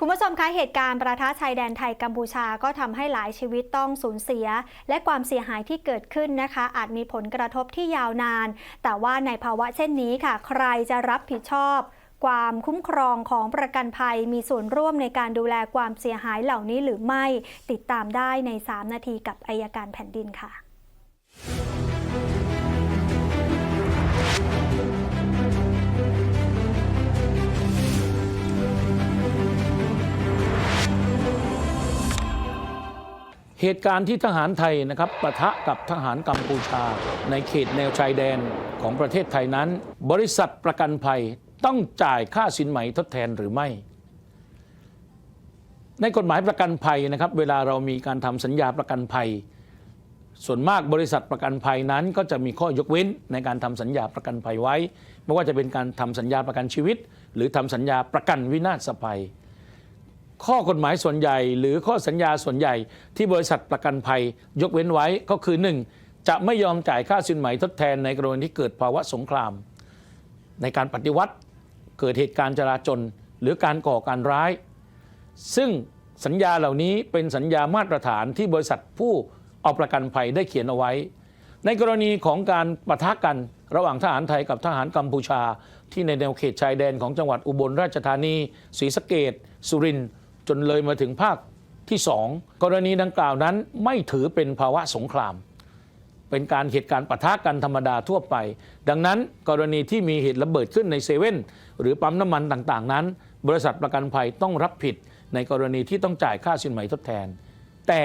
คุณผู้ชมคะเหตุการณ์ประทะชายแดนไทยกัมพูชาก็ทำให้หลายชีวิตต้องสูญเสีย และความเสียหายที่เกิดขึ้นนะคะ อาจมีผลกระทบที่ยาวนาน แต่ว่าในภาวะเช่นนี้ค่ะ ใครจะรับผิดชอบ ความคุ้มครองของประกันภัยมีส่วนร่วมในการดูแลความเสียหายเหล่านี้หรือไม่ติดตามได้ใน 3 นาทีกับอายการแผ่นดินค่ะ เหตุการณ์ที่ทหารไทยนะครับปะทะกับทหารกัมพูชา ในเขตแนวชายแดนของประเทศไทยนั้น บริษัทประกันภัยต้องจ่ายค่าสินไหมทดแทนหรือไม่ ในกฎหมายประกันภัยนะครับ เวลาเรามีการทำสัญญาประกันภัย ส่วนมากบริษัทประกันภัยนั้น ก็จะมีข้อยกเว้นในการทำสัญญาประกันภัยไว้ ไม่ว่าจะเป็นการทำสัญญาประกันชีวิต หรือทำสัญญาประกันวินาศภัย ข้อกฎหมายส่วนใหญ่ หรือข้อสัญญาส่วนใหญ่ที่บริษัทประกันภัย ยกเว้นไว้ก็คือ 1. จะไม่ยอมจ่ายค่าสินไหมทดแทนในกรณีที่เกิดภาวะสงคราม ในการปฏิวัติเกิดเหตุการณ์จราจนหรือการก่อการร้าย ซึ่งสัญญาเหล่านี้เป็นสัญญามาตรฐานที่บริษัทผู้เอาประกันภัยได้เขียนเอาไว้ ในกรณีของการปะทะกันระหว่างทหารไทยกับทหารกัมพูชา ที่ในแนวเขตชายแดนของจังหวัดอุบลราชธานีศรีสะเกดสุรินทร์ จนเลยมาถึงภาคที่สองกรณีดังกล่าวนั้นไม่ถือเป็นภาวะสงคราม เป็นการเหตุการณ์ปะทะกันธรรมดาทั่วไป ดังนั้นกรณีที่มีเหตุระเบิดขึ้นในเซเว่นหรือปั๊มน้ำมันต่างๆ นั้น บริษัทประกันภัยต้องรับผิดในกรณีที่ต้องจ่ายค่าสินไหมทดแทน แต่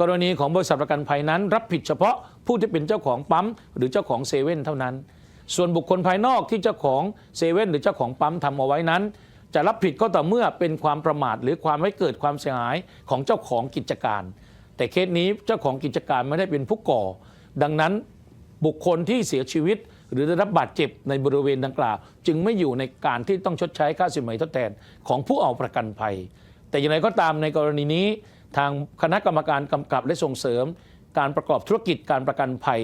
กรณีของบริษัทประกันภัยนั้น รับผิดเฉพาะผู้ที่เป็นเจ้าของปั๊มหรือเจ้าของเซเว่นเท่านั้น ส่วนบุคคลภายนอกที่เจ้าของเซเว่นหรือเจ้าของปั๊มทำเอาไว้นั้น จะรับผิดก็ต่อเมื่อเป็นความประมาทหรือความให้เกิดความเสียหายของเจ้าของกิจการ แต่เคสนี้เจ้าของกิจการไม่ได้เป็นผู้ก่อ ดังนั้นบุคคลที่เสียชีวิต หรือได้รับบาดเจ็บในบริเวณดังกล่าว จึงไม่อยู่ในการที่ต้องชดใช้ค่าสินไหมทดแทนของผู้เอาประกันภัย แต่อย่างไรก็ตามในกรณีนี้ ทางคณะกรรมการกำกับและส่งเสริม การประกอบธุรกิจการประกันภัย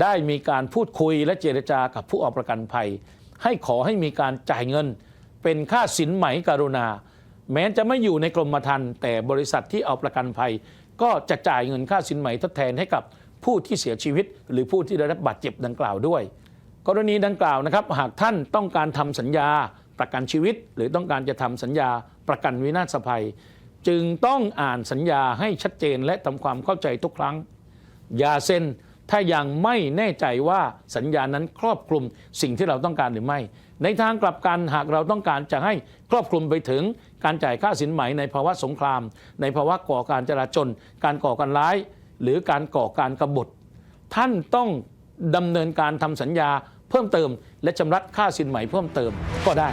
ได้มีการพูดคุยและเจรจากับผู้เอาประกันภัย ให้ขอให้มีการจ่ายเงิน เป็นค่าสินไหมกรุณา แม้จะไม่อยู่ในกรมธรรม์แต่บริษัทที่เอาประกันภัย ก็จะจ่ายเงินค่าสินไหมทดแทนให้กับผู้ที่เสียชีวิต หรือผู้ที่ได้รับบาดเจ็บดังกล่าวด้วย กรณีดังกล่าวนะครับ หากท่านต้องการทำสัญญาประกันชีวิต หรือต้องการจะทำสัญญาประกันวินาศภัย จึงต้องอ่านสัญญาให้ชัดเจนและทำความเข้าใจทุกครั้งอย่าเซ็น ถ้ายังไม่แน่ใจว่าสัญญานั้นครอบคลุมสิ่งที่เราต้องการหรือไม่ ในทางกลับกันหากเราต้องการจะให้ครอบคลุมไปถึงการจ่ายค่าสินไหมในภาวะสงคราม ในภาวะก่อการจราจนการก่อการร้าย หรือการก่อการกบฏ ท่านต้องดำเนินการทำสัญญาเพิ่มเติม และชำระค่าสินไหมเพิ่มเติมก็ได้